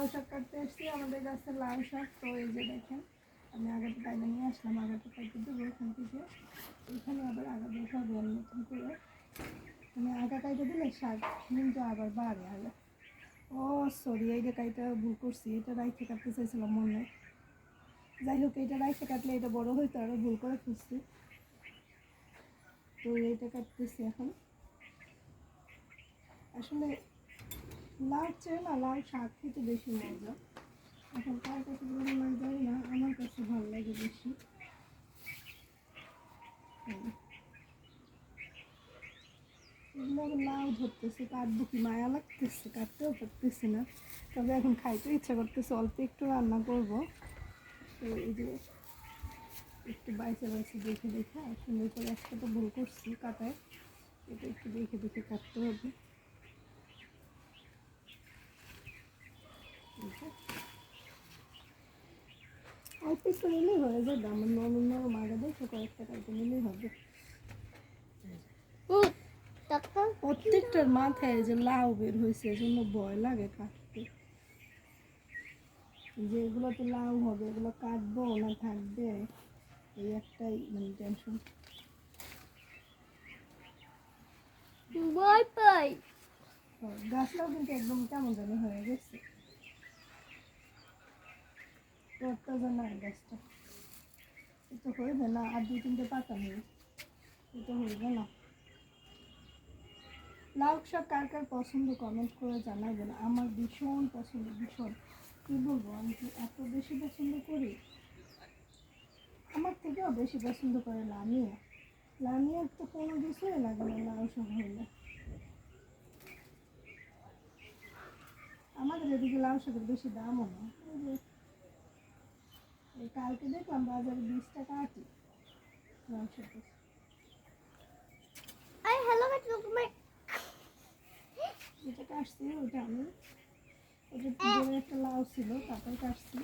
লাউ শাক কাটতে এসেছি, আমাদের গাছের লাউ শাক। তো এই যে দেখেন, আমি আগাটা টাইমে নিয়ে আসলাম আগাটা কাটতে দেবো এখান থেকে এখানে আবার আগা বসাবো আমি নতুন করে। মানে আগা কাইটে দিলে শাক, কিন্তু আবার বাড়ে আগা। ও সরি এইটা কাইটা ভুল করছি, এটা রাইখে কাটতে চাইছিলাম মনে। যাই হোক এটা রাইখে কাটলে এটা বড় হইতো আরও ভুল করে খুঁজছি। তো এইটা কাটতেছি এখন। আসলে লাউ চেয়ে না লাউ শাক খেতে বেশি মজা। এখন কার কাছে ভালো লাগে জানি না, আমার কাছে ভালো লাগে বেশি। এগুলো লাউ ধরতেছে কাটবো কি মায়া লাগতেছে, কাটতেও পারতেছি না। তবে এখন খাইতে ইচ্ছা করতেছে, অল্প একটু রান্না করব। তো এই যে একটু বাইসে বাইসে দেখে দেখে সুন্দর করে একটা তো ভুল করছি কাটায়, এটা একটু দেখে দেখে কাটতে হবে এই যে। অল্প একটু নিলেই হয়ে যাবে আমার নরম নরম আগে দেখে কয়েকটা কাটতে নিলেই হবে। প্রত্যেকটার মাথায় যে লাউ বের হয়েছে এজন্য ভয় লাগে কাটতে। যে এগুলোতে লাউ হবে এগুলো কাটবো না থাকবে এই একটাই মানে টেনশন ভয় পাই। গাছটাও কিন্তু একদম কেমন জানি হয়ে গেছে। না লাউ শাক কার কার পছন্দ কমেন্ট করে জানাবেন আমার ভীষণ পছন্দ ভীষণ বলব আমি কি এত বেশি পছন্দ করি আমার থেকেও বেশি পছন্দ করে লামিয়া লামিয়ার তো কোনো কিছুই লাগে না লাউ শাক হইলে আমাদের এদিকে লাউ শাকের বেশি দামও না। কালকে দেখলাম বাজারে বিশ টাকা আটি। লাউ I hello but look my যেটা কাটছি ওইটা আমি। ওই একটা লাউ ছিল তারপরে কাটছি।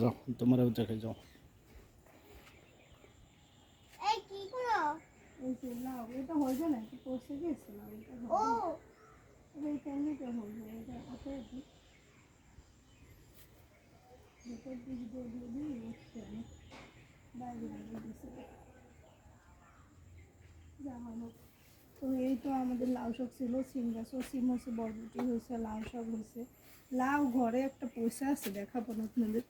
যাও তোমার দেখে যাও। এই কি করো? এই যে লাউ এটা হয়ে না একটু পচে গেছে লাউ এটা ও। এই কেমনিটা হবে এটা ওটা ভেতর তো এই তো আমাদের লাউ শাক ছিল সিম গাছও সিম হয়েছে বরবটি হয়েছে লাউ শাক হয়েছে লাউ ঘরে একটা পয়সা আছে দেখাবো না আপনাদের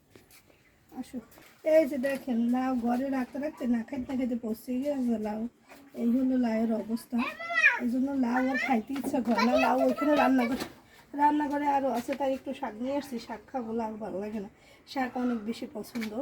আসো এই যে দেখেন লাউ ঘরে রাখতে রাখতে না খাইতে না খাইতে পচে গিয়েছে লাউ। এই হলো লাউয়ের অবস্থা এই জন্য লাউ আর খাইতে ইচ্ছা করে না, লাউ ওইখানে রান্না করে। রান্নাঘরে আরও আছে, তাই একটু শাক নিয়ে আসছি। শাক খাব লাগবার ভালো লাগে না। শাক অনেক বেশি পছন্দ।